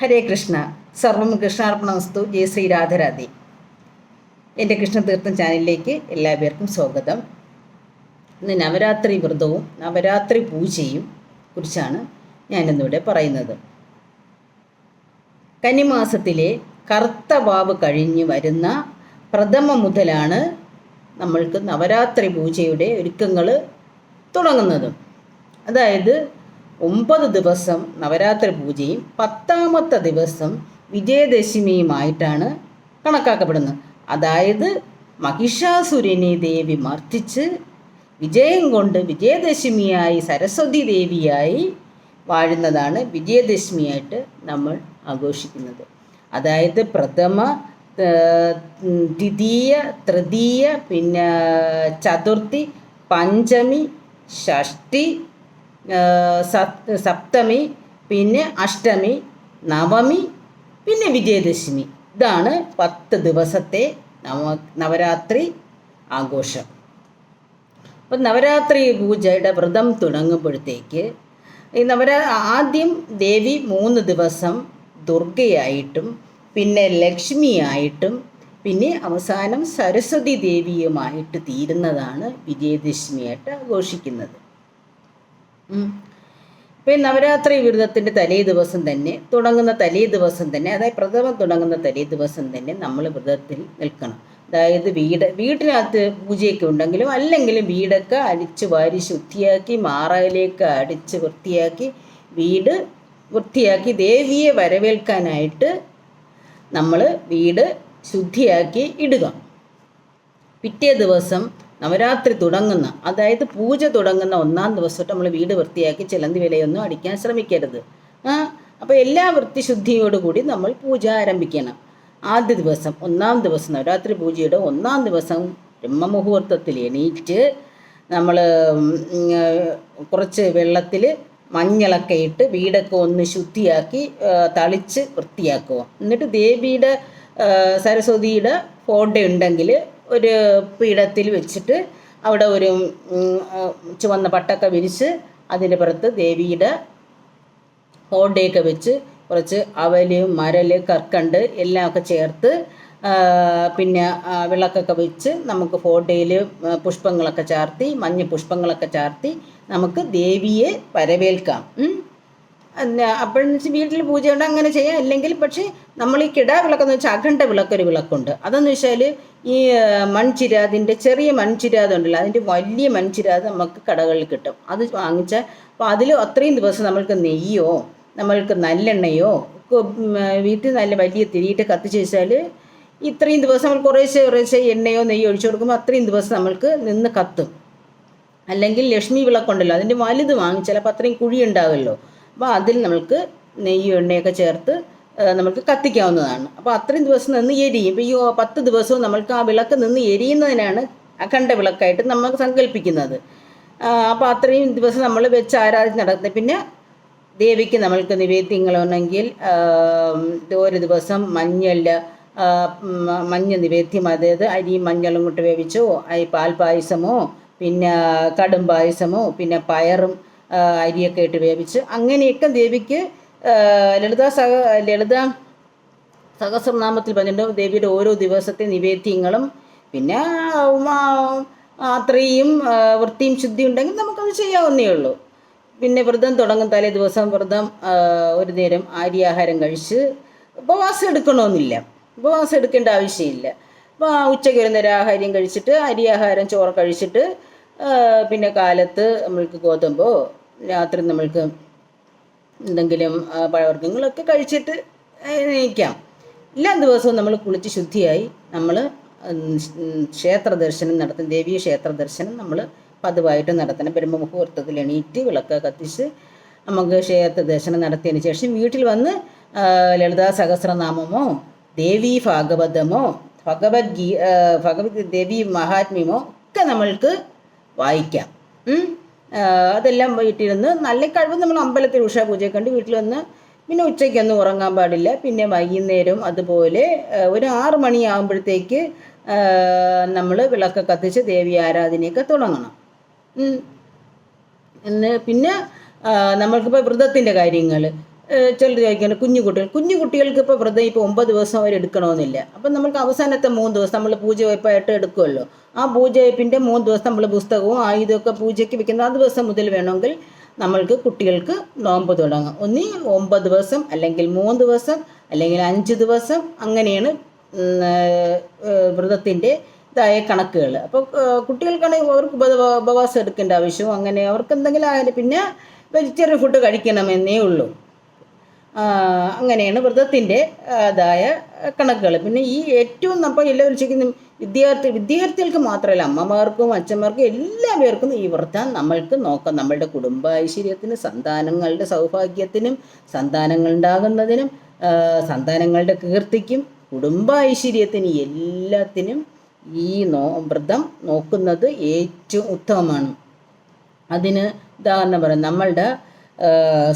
ഹരേ കൃഷ്ണ. സർവം കൃഷ്ണാർപ്പണമസ്തു. ജയ ശ്രീ രാധരാധി. എന്റെ കൃഷ്ണതീർത്ഥം ചാനലിലേക്ക് എല്ലാവർക്കും സ്വാഗതം. ഇന്ന് നവരാത്രി വ്രതവും നവരാത്രി പൂജയും കുറിച്ചാണ് ഞാനിന്നിവിടെ പറയുന്നത്. കന്നിമാസത്തിലെ കറുത്ത വാവ് കഴിഞ്ഞ് വരുന്ന പ്രഥമ മുതലാണ് നമ്മൾക്ക് നവരാത്രി പൂജയുടെ ഒരുക്കങ്ങൾ തുടങ്ങുന്നത്. അതായത് ഒമ്പത് ദിവസം നവരാത്രി പൂജയും പത്താമത്തെ ദിവസം വിജയദശമിയുമായിട്ടാണ് കണക്കാക്കപ്പെടുന്നത്. അതായത് മഹിഷാസുരനെ ദേവി മർദ്ദിച്ച് വിജയം കൊണ്ട് വിജയദശമിയായി സരസ്വതി ദേവിയായി വാഴുന്നതാണ് വിജയദശമിയായിട്ട് നമ്മൾ ആഘോഷിക്കുന്നത്. അതായത് പ്രഥമ ദ്വിതീയ തൃതീയ പിന്നെ ചതുർത്ഥി പഞ്ചമി ഷഷ്ടി സപ്തമി പിന്നെ അഷ്ടമി നവമി പിന്നെ വിജയദശമി ഇതാണ് പത്ത് ദിവസത്തെ നവ നവരാത്രി ആഘോഷം അപ്പം നവരാത്രി പൂജയുടെ വ്രതം തുടങ്ങുമ്പോഴത്തേക്ക് ഈ നവരാ ആദ്യം ദേവി മൂന്ന് ദിവസം ദുർഗയായിട്ടും പിന്നെ ലക്ഷ്മിയായിട്ടും പിന്നെ അവസാനം സരസ്വതി ദേവിയുമായിട്ട് തീരുന്നതാണ് വിജയദശമിയായിട്ട് ആഘോഷിക്കുന്നത്. ഇപ്പം നവരാത്രി വ്രതത്തിന്റെ തലേ ദിവസം തന്നെ തുടങ്ങുന്ന തലേ ദിവസം തന്നെ അതായത് പ്രഥമം തുടങ്ങുന്ന തലേ ദിവസം തന്നെ നമ്മൾ വ്രതത്തിൽ നിൽക്കണം. അതായത് വീട് വീട്ടിനകത്ത് പൂജയൊക്കെ ഉണ്ടെങ്കിലും അല്ലെങ്കിലും വീടൊക്കെ അടിച്ചു വാരി ശുദ്ധിയാക്കി മാറയിലേക്ക് അടിച്ച് വൃത്തിയാക്കി വീട് വൃത്തിയാക്കി ദേവിയെ വരവേൽക്കാനായിട്ട് നമ്മൾ വീട് ശുദ്ധിയാക്കി ഇടുക. പിറ്റേ ദിവസം നവരാത്രി തുടങ്ങുന്ന അതായത് പൂജ തുടങ്ങുന്ന ഒന്നാം ദിവസം നമ്മൾ വീട് വൃത്തിയാക്കി ചിലന്തി വിലയൊന്നും അടിക്കാൻ ശ്രമിക്കരുത്. അപ്പോൾ എല്ലാ വൃത്തിശുദ്ധിയോടുകൂടി നമ്മൾ പൂജ ആരംഭിക്കണം. ആദ്യ ദിവസം ഒന്നാം ദിവസം നവരാത്രി പൂജയുടെ ഒന്നാം ദിവസം ബ്രഹ്മമുഹൂർത്തത്തിൽ എണീറ്റ് നമ്മൾ കുറച്ച് വെള്ളത്തിൽ മഞ്ഞളൊക്കെ ഇട്ട് വീടൊക്കെ ഒന്ന് ശുദ്ധിയാക്കി തളിച്ച് വൃത്തിയാക്കുക. എന്നിട്ട് ദേവിയുടെ സരസ്വതിയുടെ ഫോട്ടോ ഉണ്ടെങ്കിൽ ഒരു പീഠത്തിൽ വെച്ചിട്ട് അവിടെ ഒരു ചുവന്ന പട്ടൊക്കെ വിരിച്ച് അതിന്റെ പുറത്ത് ദേവിയുടെ ഫോട്ടോയൊക്കെ വെച്ച് കുറച്ച് അവൽ മരൽ കർക്കണ്ട് എല്ലാമൊക്കെ ചേർത്ത് പിന്നെ വിളക്കൊക്കെ വെച്ച് നമുക്ക് ഫോട്ടോയിൽ പുഷ്പങ്ങളൊക്കെ ചാർത്തി മഞ്ഞ പുഷ്പങ്ങളൊക്കെ ചാർത്തി നമുക്ക് ദേവിയെ വരവേൽക്കാം. അപ്പോഴെന്ന് വെച്ചാൽ വീട്ടിൽ പൂജയുണ്ട് അങ്ങനെ ചെയ്യാം. അല്ലെങ്കിൽ പക്ഷേ നമ്മൾ ഈ കിടാ വിളക്കെന്ന് വെച്ചാൽ അഖണ്ഡ വിളക്കൊരു വിളക്കുണ്ട്. അതെന്ന് വെച്ചാൽ ഈ മൺചിരാതിന്റെ ചെറിയ മൺചിരാത് ഉണ്ടല്ലോ അതിന്റെ വലിയ മൺചിരാത് നമുക്ക് കടകളിൽ കിട്ടും. അത് വാങ്ങിച്ചാൽ അപ്പോൾ അതിൽ അത്രയും ദിവസം നമ്മൾക്ക് നെയ്യോ നമ്മൾക്ക് നല്ലെണ്ണയോ വീട്ടിൽ നല്ല വലിയ തിരിയിട്ട് കത്തിച്ച് വെച്ചാൽ ഇത്രയും ദിവസം നമ്മൾ കുറേശ്ശെ കുറേശ്ശെ എണ്ണയോ നെയ്യോ ഒഴിച്ചു കൊടുക്കുമ്പോൾ അത്രയും ദിവസം നമ്മൾക്ക് നിന്ന് കത്തും. അല്ലെങ്കിൽ ലക്ഷ്മി വിളക്കുണ്ടല്ലോ അതിന്റെ വലുത് വാങ്ങിച്ചാൽ അപ്പോൾ അത്രയും കുഴി ഉണ്ടാവുമല്ലോ അപ്പോൾ അതിൽ നമ്മൾക്ക് നെയ്യും എണ്ണയൊക്കെ ചേർത്ത് നമുക്ക് കത്തിക്കാവുന്നതാണ്. അപ്പോൾ അത്രയും ദിവസം നിന്ന് എരിയും. ഇപ്പോൾ ഈ പത്ത് ദിവസവും നമ്മൾക്ക് ആ വിളക്ക് നിന്ന് എരിയുന്നതിനാണ് അഖണ്ഡ വിളക്കായിട്ട് നമ്മൾ സങ്കല്പിക്കുന്നത് അപ്പോൾ അത്രയും ദിവസം നമ്മൾ വെച്ച് ആരാധന നടത്തുന്നത് പിന്നെ ദേവിക്ക് നമ്മൾക്ക് നിവേദ്യങ്ങളുണ്ടെങ്കിൽ ഒരു ദിവസം മഞ്ഞൾ മഞ്ഞ നിവേദ്യം അതായത് അരിയും മഞ്ഞളും കൊണ്ട് വേവിച്ചോ അരി പാൽ പായസമോ പിന്നെ കടും പായസമോ പിന്നെ പയറും അരിയൊക്കെ ഇട്ട് വേവിച്ച് അങ്ങനെയൊക്കെ ദേവിക്ക് ലളിതാ സഹ ലളിത സഹസ്രനാമത്തിൽ പറഞ്ഞിട്ടുണ്ട്. ദേവിയുടെ ഓരോ ദിവസത്തെ നിവേദ്യങ്ങളും പിന്നെ അത്രയും വൃത്തിയും ശുദ്ധിയും ഉണ്ടെങ്കിൽ നമുക്കത് ചെയ്യാവുന്നേ ഉള്ളൂ. പിന്നെ വ്രതം തുടങ്ങും. തലേ ദിവസം വ്രതം ഒരു നേരം ആഹാരം കഴിച്ച് ഉപവാസം എടുക്കണമെന്നില്ല. ഉപവാസം എടുക്കേണ്ട ആവശ്യമില്ല. അപ്പോൾ ഉച്ചയ്ക്ക് ഒരു നേരം ആഹാരം കഴിച്ചിട്ട് അരിയാഹാരം ചോറ് കഴിച്ചിട്ട് പിന്നെ കാലത്ത് നമ്മൾക്ക് ഗോതമ്പോ രാത്രി നമ്മൾക്ക് എന്തെങ്കിലും പഴവർഗങ്ങളൊക്കെ കഴിച്ചിട്ട് എണീക്കാം. എല്ലാ ദിവസവും നമ്മൾ കുളിച്ച് ശുദ്ധിയായി നമ്മൾ ക്ഷേത്ര ദർശനം നടത്തും. ദേവീയ ക്ഷേത്ര ദർശനം നമ്മൾ പതിവായിട്ട് നടത്തണം. ബ്രഹ്മമുഹൂർത്തത്തിൽ എണീറ്റ് വിളക്ക് കത്തിച്ച് നമുക്ക് ക്ഷേത്ര ദർശനം നടത്തിയതിന് ശേഷം വീട്ടിൽ വന്ന് ലളിതാ സഹസ്രനാമമോ ദേവി ഭാഗവതമോ ഭഗവത്ഗീ ഭഗവത് ദേവി മഹാത്മ്യമോ ഒക്കെ നമ്മൾക്ക് വായിക്കാം. അതെല്ലാം വീട്ടിലിരുന്ന് നല്ല കഴിവ് നമ്മൾ അമ്പലത്തിൽ ഉഷാ പൂജയൊക്കെ കണ്ട് വീട്ടിൽ വന്ന് പിന്നെ ഉച്ചയ്ക്കൊന്നും ഉറങ്ങാൻ പാടില്ല. പിന്നെ വൈകുന്നേരം അതുപോലെ ഒരു ആറ് മണിയാകുമ്പോഴത്തേക്ക് നമ്മൾ വിളക്ക് കത്തിച്ച് ദേവി ആരാധനയൊക്കെ തുടങ്ങണം. പിന്നെ നമ്മൾക്കിപ്പോൾ വ്രതത്തിന്റെ കാര്യങ്ങൾ ചിലർ ചോദിക്കുന്നത് കുഞ്ഞു കുട്ടികൾ കുഞ്ഞു കുട്ടികൾക്ക് ഇപ്പോൾ വ്രതം ഇപ്പോൾ ഒമ്പത് ദിവസം അവർ എടുക്കണമെന്നില്ല. അപ്പം നമുക്ക് അവസാനത്തെ മൂന്ന് ദിവസം നമ്മൾ പൂജ വയ്പ്പായിട്ട് എടുക്കുമല്ലോ ആ പൂജ വയ്പ്പിന്റെ മൂന്ന് ദിവസം നമ്മൾ പുസ്തകവും ആയുധമൊക്കെ പൂജയ്ക്ക് വെക്കുന്ന ആ ദിവസം മുതൽ വേണമെങ്കിൽ നമ്മൾക്ക് കുട്ടികൾക്ക് നോമ്പ് തുടങ്ങാം. ഒന്നി ഒമ്പത് ദിവസം അല്ലെങ്കിൽ മൂന്ന് ദിവസം അല്ലെങ്കിൽ അഞ്ച് ദിവസം അങ്ങനെയാണ് വ്രതത്തിന്റെ ഇതായ കണക്കുകൾ. അപ്പോൾ കുട്ടികൾക്കാണെങ്കിൽ അവർക്ക് ഉപ- ഉപവാസം എടുക്കേണ്ട ആവശ്യവും അങ്ങനെ അവർക്ക് എന്തെങ്കിലും ആയാലും പിന്നെ വെജിറ്റേറിയൻ ഫുഡ് കഴിക്കണമെന്നേ ഉള്ളൂ. അങ്ങനെയാണ് വ്രതത്തിന്റെ അതായ കണക്കുകൾ. പിന്നെ ഈ ഏറ്റവും നമ്മൾ എല്ലാവരും ചെയ്യുന്ന വിദ്യാർത്ഥി വിദ്യാർത്ഥികൾക്ക് മാത്രമല്ല അമ്മമാർക്കും അച്ഛന്മാർക്കും എല്ലാ പേർക്കും ഈ വ്രതം നമ്മൾക്ക് നോക്കാം. നമ്മളുടെ കുടുംബ ഐശ്വര്യത്തിന് സന്താനങ്ങളുടെ സൗഭാഗ്യത്തിനും സന്താനങ്ങൾ ഉണ്ടാകുന്നതിനും സന്താനങ്ങളുടെ കീർത്തിക്കും കുടുംബ ഐശ്വര്യത്തിന് എല്ലാത്തിനും ഈ നോ വ്രതം നോക്കുന്നത് ഏറ്റവും ഉത്തമമാണ്. അതിന് ഉദാഹരണം പറയാം നമ്മളുടെ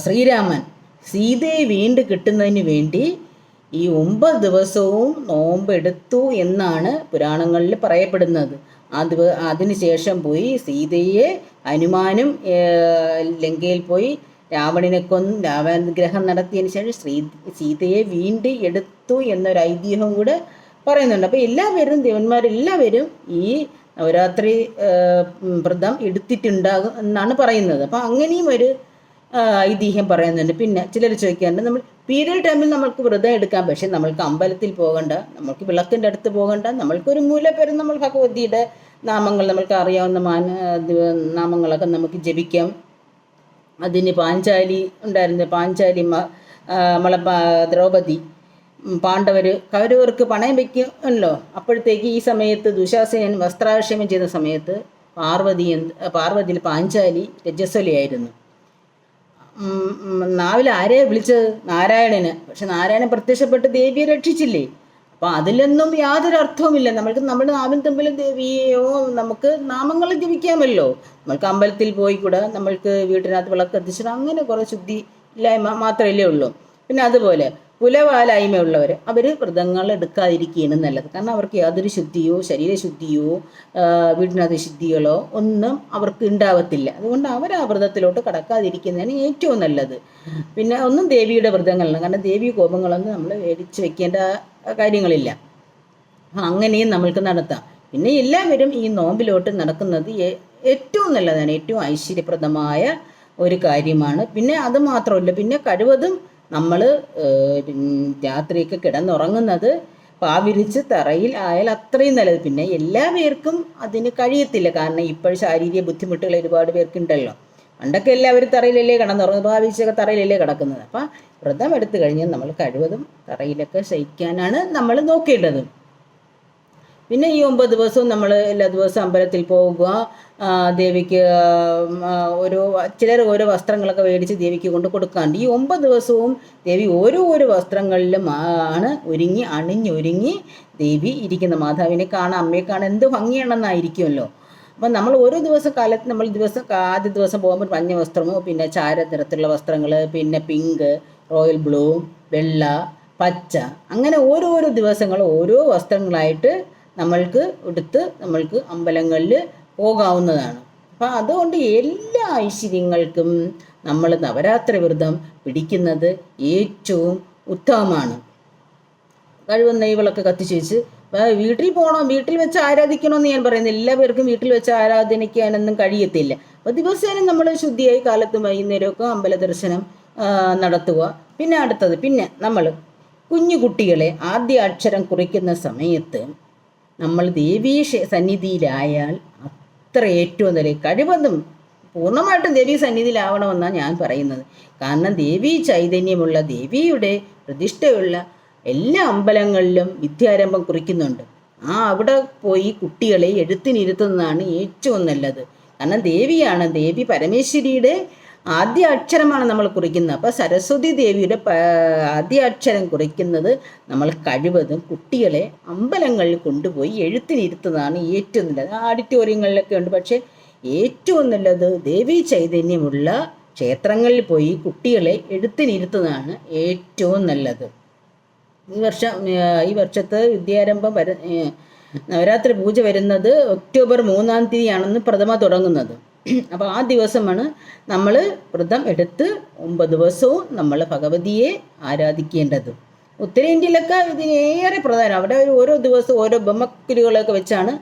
ശ്രീരാമൻ സീതയെ വീണ്ടും കിട്ടുന്നതിന് വേണ്ടി ഈ ഒമ്പത് ദിവസവും നോമ്പ് എടുത്തു എന്നാണ് പുരാണങ്ങളിൽ പറയപ്പെടുന്നത്. ആ അതിനുശേഷം പോയി സീതയെ ഹനുമാനും ലങ്കയിൽ പോയി രാവണനെ കൊന്ന് രാവണഗ്രഹം നടത്തിയതിന് ശേഷം ശ്രീ സീതയെ വീണ്ടും എടുത്തു എന്നൊരു ഐതിഹ്യം കൂടെ പറയുന്നുണ്ട്. അപ്പോൾ എല്ലാവരും ദേവന്മാരെല്ലാവരും ഈ നവരാത്രി വ്രതം എടുത്തിട്ടുണ്ടാകും എന്നാണ് പറയുന്നത്. അപ്പോൾ അങ്ങനെയും ഒരു ഐതിഹ്യം പറയുന്നുണ്ട്. പിന്നെ ചിലർ ചോദിക്കാറുണ്ട് നമ്മൾ പീരിയഡ് ടൈമിൽ നമ്മൾക്ക് വ്രതം എടുക്കാം പക്ഷെ നമ്മൾക്ക് അമ്പലത്തിൽ പോകണ്ട നമ്മൾക്ക് വിളക്കിന്റെ അടുത്ത് പോകണ്ട നമ്മൾക്കൊരു മൂലപ്പേരും നമ്മൾ ഭഗവതിയുടെ നാമങ്ങൾ നമ്മൾക്ക് അറിയാവുന്ന മാന നാമങ്ങളൊക്കെ നമുക്ക് ജപിക്കാം. അതിന് പാഞ്ചാലി ഉണ്ടായിരുന്നു പാഞ്ചാലി നമ്മളെ ദ്രൗപദി പാണ്ഡവർ കൗരവർക്ക് പണയം വയ്ക്കുമല്ലോ അപ്പോഴത്തേക്ക് ഈ സമയത്ത് ദുശാസനൻ വസ്ത്രാക്ഷേപം ചെയ്ത സമയത്ത് പാർവതി പാർവതിയിൽ പാഞ്ചാലി രജസ്വലിയായിരുന്നു നാവിൽ ആരെയാ വിളിച്ചത്? നാരായണന്. പക്ഷെ നാരായണൻ പ്രത്യക്ഷപ്പെട്ട് ദേവിയെ രക്ഷിച്ചില്ലേ? അപ്പം അതിലൊന്നും യാതൊരു അർത്ഥവുമില്ല. നമ്മൾക്ക് നമ്മുടെ നാവിൻ തമ്മിൽ ദേവിയെയോ നമുക്ക് നാമങ്ങൾ ജപിക്കാമല്ലോ. നമ്മൾക്ക് അമ്പലത്തിൽ പോയി കൂടെ നമ്മൾക്ക് വീട്ടിനകത്ത് വിളക്ക് എത്തിച്ചിട്ട് അങ്ങനെ കുറേ ശുദ്ധി ഇല്ലായ്മ മാത്രമല്ലേ ഉള്ളൂ. പിന്നെ അതുപോലെ കുലവാലായ്മയുള്ളവർ അവർ വ്രതങ്ങൾ എടുക്കാതിരിക്കുകയാണ് നല്ലത്. കാരണം അവർക്ക് യാതൊരു ശുദ്ധിയോ ശരീരശുദ്ധിയോ വീടിനകത്ത് ശുദ്ധികളോ ഒന്നും അവർക്ക് ഉണ്ടാവത്തില്ല. അതുകൊണ്ട് അവർ ആ വ്രതത്തിലോട്ട് കടക്കാതിരിക്കുന്നതാണ് ഏറ്റവും നല്ലത്. പിന്നെ ഒന്നും ദേവിയുടെ വ്രതങ്ങളാണ് കാരണം ദേവി കോപങ്ങളൊന്നും നമ്മൾ മേടിച്ച് വെക്കേണ്ട കാര്യങ്ങളില്ല. അങ്ങനെയും നമ്മൾക്ക് നടത്താം. പിന്നെ എല്ലാവരും ഈ നോമ്പിലോട്ട് നടക്കുന്നത് ഏറ്റവും നല്ലതാണ്. ഏറ്റവും ഐശ്വര്യപ്രദമായ ഒരു കാര്യമാണ്. പിന്നെ അത് മാത്രമല്ല പിന്നെ കഴിവതും നമ്മൾ രാത്രിയൊക്കെ കിടന്നുറങ്ങുന്നത് പാവിരിച്ച് തറയിൽ ആയാൽ അത്രയും നല്ലത്. പിന്നെ എല്ലാ പേർക്കും അതിന് കഴിയത്തില്ല. കാരണം ഇപ്പോൾ ശാരീരിക ബുദ്ധിമുട്ടുകൾ ഒരുപാട് പേർക്കുണ്ടല്ലോ. പണ്ടൊക്കെ എല്ലാവരും തറയിലല്ലേ കിടന്നുറങ്ങുന്നത്. ഭാവിച്ചൊക്കെ തറയിലല്ലേ കിടക്കുന്നത്. അപ്പം വ്രതം എടുത്തു കഴിഞ്ഞാൽ നമ്മൾ കഴിവതും തറയിലൊക്കെ ശയിക്കാനാണ് നമ്മൾ നോക്കേണ്ടത്. പിന്നെ ഈ ഒമ്പത് ദിവസവും നമ്മൾ എല്ലാ ദിവസവും അമ്പലത്തിൽ പോവുക ദേവിക്ക് ഓരോ ചിലർ ഓരോ വസ്ത്രങ്ങളൊക്കെ മേടിച്ച് ദേവിക്ക് കൊണ്ട് കൊടുക്കാറുണ്ട്. ഈ ഒമ്പത് ദിവസവും ദേവി ഓരോ ഓരോ വസ്ത്രങ്ങളിലും ആണ് ഒരുങ്ങി അണിഞ്ഞൊരുങ്ങി ദേവി ഇരിക്കുന്ന മാതാവിനെ കാണാൻ അമ്മയെ കാണാൻ എന്ത് ഭംഗിയാണെന്നായിരിക്കുമല്ലോ. അപ്പം നമ്മൾ ഓരോ ദിവസം കാലത്ത് നമ്മൾ ദിവസം ആദ്യ ദിവസം പോകുമ്പോൾ മഞ്ഞ വസ്ത്രമോ പിന്നെ ചാര നിറത്തിലുള്ള വസ്ത്രങ്ങൾ പിന്നെ പിങ്ക് റോയൽ ബ്ലൂ വെള്ള പച്ച അങ്ങനെ ഓരോരോ ദിവസങ്ങൾ ഓരോ വസ്ത്രങ്ങളായിട്ട് നമ്മൾക്ക് എടുത്ത് നമ്മൾക്ക് അമ്പലങ്ങളിൽ പോകാവുന്നതാണ്. അപ്പം അതുകൊണ്ട് എല്ലാ ഐശ്വര്യങ്ങൾക്കും നമ്മൾ നവരാത്രി വ്രതം പിടിക്കുന്നത് ഏറ്റവും ഉത്തമമാണ്. കഴിവെന്ന ഈ വിളക്ക് കത്തിച്ച് വെച്ച് വീട്ടിൽ പോകണം വീട്ടിൽ വെച്ച് ആരാധിക്കണമെന്ന് ഞാൻ പറയുന്നത് എല്ലാ പേർക്കും വീട്ടിൽ വെച്ച് ആരാധനിക്കാനൊന്നും കഴിയത്തില്ല. അപ്പോൾ ദിവസേന നമ്മൾ ശുദ്ധിയായി കാലത്തും വൈകുന്നേരമൊക്കെ അമ്പല ദർശനം നടത്തുക. പിന്നെ അടുത്തത് പിന്നെ നമ്മൾ കുഞ്ഞു കുട്ടികളെ ആദ്യ അക്ഷരം കുറിക്കുന്ന സമയത്ത് നമ്മൾ ദേവീ സന്നിധിയിലായാൽ അത്ര ഏറ്റവും നല്ല കഴിവതും പൂർണമായിട്ടും ദേവീ സന്നിധിയിലാവണമെന്നാണ് ഞാൻ പറയുന്നത്. കാരണം ദേവീ ചൈതന്യമുള്ള ദേവിയുടെ പ്രതിഷ്ഠയുള്ള എല്ലാ അമ്പലങ്ങളിലും വിദ്യാരംഭം കുറിക്കുന്നുണ്ട്. ആ അവിടെ പോയി കുട്ടികളെ എഴുത്തിനിരുത്തുന്നതാണ് ഏറ്റവും നല്ലത്. കാരണം ദേവിയാണ് ദേവി പരമേശ്വരിയുടെ ആദ്യ അക്ഷരമാണ് നമ്മൾ കുറിക്കുന്നത്. അപ്പോൾ സരസ്വതി ദേവിയുടെ ആദ്യ അക്ഷരം കുറിക്കുന്നത് നമ്മൾ കഴിവതും കുട്ടികളെ അമ്പലങ്ങളിൽ കൊണ്ടുപോയി എഴുത്തിനിരുത്തുന്നതാണ് ഏറ്റവും നല്ലത്. ആഡിറ്റോറിയങ്ങളിലൊക്കെ ഉണ്ട്. പക്ഷേ ഏറ്റവും നല്ലത് ദേവി ചൈതന്യമുള്ള ക്ഷേത്രങ്ങളിൽ പോയി കുട്ടികളെ എഴുത്തിനിരുത്തുന്നതാണ് ഏറ്റവും നല്ലത്. ഈ വർഷം ഈ വർഷത്തെ വിദ്യാരംഭം വര നവരാത്രി പൂജ വരുന്നത് ഒക്ടോബർ മൂന്നാം തീയതിയാണെന്ന് പ്രഥമ തുടങ്ങുന്നത്. അപ്പോൾ ആ ദിവസമാണ് നമ്മൾ വ്രതം എടുത്ത് ഒമ്പത് ദിവസവും നമ്മൾ ഭഗവതിയെ ആരാധിക്കേണ്ടത്. ഉത്തരേന്ത്യയിലൊക്കെ ഇതിനേറെ പ്രധാനം. അവിടെ ഓരോ ദിവസവും ഓരോ ബൊമ്മക്കുലുകളൊക്കെ വെച്ചാണ്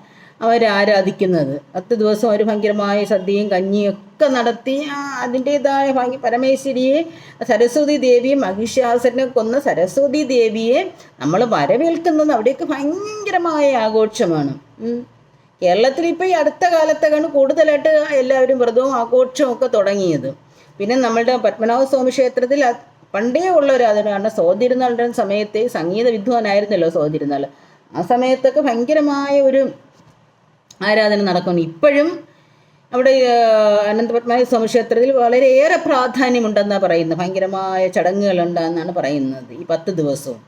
അവർ ആരാധിക്കുന്നത്. പത്ത് ദിവസം അവർ ഭയങ്കരമായ സദ്യയും കഞ്ഞിയും ഒക്കെ നടത്തി അതിന്റെതായ ഭംഗി. പരമേശ്വരിയെ സരസ്വതി ദേവിയെ മഹിഷാസുരനെ കൊന്ന സരസ്വതി ദേവിയെ നമ്മൾ വരവേൽക്കുന്നത് അവിടെയൊക്കെ ഭയങ്കരമായ ആഘോഷമാണ്. കേരളത്തിൽ ഇപ്പോൾ ഈ അടുത്ത കാലത്തേക്കാണ് കൂടുതലായിട്ട് എല്ലാവരും വ്രതവും ആഘോഷവും ഒക്കെ തുടങ്ങിയത്. പിന്നെ നമ്മളുടെ പത്മനാഭ സ്വാമി ക്ഷേത്രത്തിൽ പണ്ടേ ഉള്ള ഒരു കാരണം സോതിരുന്നാളുടെ സമയത്ത് സംഗീത വിദ്വാനായിരുന്നല്ലോ സോതിരുന്നാൾ ആ സമയത്തൊക്കെ ഭയങ്കരമായ ഒരു ആരാധന നടക്കുന്നു. ഇപ്പോഴും അവിടെ അനന്തപത്മനാഭ സ്വാമി ക്ഷേത്രത്തിൽ വളരെയേറെ പ്രാധാന്യമുണ്ടെന്നാണ് പറയുന്നത്. ഭയങ്കരമായ ചടങ്ങുകളുണ്ടെന്നാണ് പറയുന്നത് ഈ പത്ത് ദിവസവും.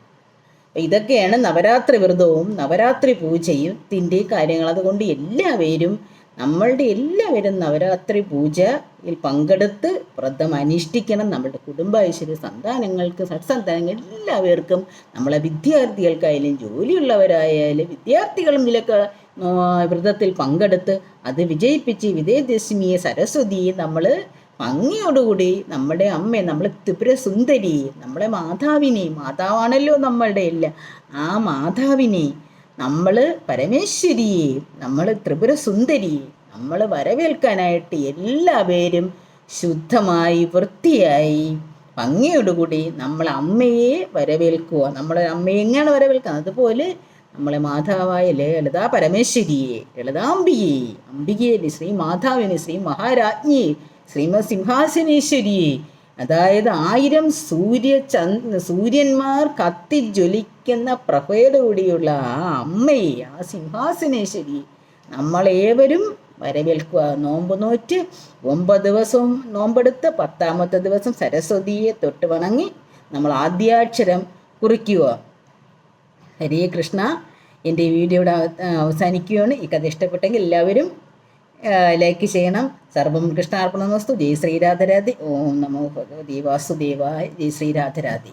ഇതൊക്കെയാണ് നവരാത്രി വ്രതവും നവരാത്രി പൂജയും തിന്റെ കാര്യങ്ങൾ. അതുകൊണ്ട് എല്ലാവരും നമ്മളുടെ എല്ലാവരും നവരാത്രി പൂജയിൽ പങ്കെടുത്ത് വ്രതം അനുഷ്ഠിക്കണം. നമ്മുടെ കുടുംബ ഐശ്വര്യ സന്താനങ്ങൾക്ക് സത്സന്താനങ്ങൾ എല്ലാവർക്കും നമ്മളെ വിദ്യാർത്ഥികൾക്കായാലും ജോലിയുള്ളവരായാലും വിദ്യാർത്ഥികളും ഇതിലൊക്കെ വ്രതത്തിൽ പങ്കെടുത്ത് അത് വിജയിപ്പിച്ച് വിജയദശമിയെ സരസ്വതിയെ നമ്മൾ ഭംഗിയോടുകൂടി നമ്മുടെ അമ്മ നമ്മൾ ത്രിപുര സുന്ദരി നമ്മളെ മാതാവിനെ മാതാവാണല്ലോ നമ്മളുടെ എല്ലാം. ആ മാതാവിനെ നമ്മൾ പരമേശ്വരിയെ നമ്മൾ ത്രിപുര സുന്ദരി നമ്മൾ വരവേൽക്കാനായിട്ട് എല്ലാവരും ശുദ്ധമായി വൃത്തിയായി ഭംഗിയോടുകൂടി നമ്മൾ അമ്മയെ വരവേൽക്കുക. നമ്മളെ അമ്മയെ എങ്ങനെയാണ് വരവേൽക്കുന്നത്? അതുപോലെ നമ്മളെ മാതാവായ ലളിതാ പരമേശ്വരിയെ ലളിതാംബിയെ അംബികയെ ശ്രീ മാതാവിനെ ശ്രീ മഹാരാജ്ഞിയെ ശ്രീമത് സിംഹാസനേശ്വരിയെ അതായത് ആയിരം സൂര്യ ചന്ദ് സൂര്യന്മാർ കത്തിജ്വലിക്കുന്ന പ്രഭയോടുകൂടിയുള്ള ആ അമ്മയെ ആ സിംഹാസനേശ്വരി. നമ്മളേവരും വരവേൽക്കുക. നോമ്പ് നോറ്റ് ഒമ്പത് ദിവസവും നോമ്പെടുത്ത് പത്താമത്തെ ദിവസം സരസ്വതിയെ തൊട്ട് വണങ്ങി നമ്മൾ ആദ്യാക്ഷരം കുറിക്കുക. ഹരേ കൃഷ്ണ. എന്റെ വീഡിയോ ഇവിടെ അവസാനിക്കുകയാണ്. ഈ കഥ ഇഷ്ടപ്പെട്ടെങ്കിൽ എല്ലാവരും ലൈക്ക് ചെയ്യണം. സർവം കൃഷ്ണാർപ്പണ വസ്തു ജയ് ശ്രീരാധരാധി ഓം നമോ ഭഗവതി വാസുദേവായ ജയ് ശ്രീരാധരാധി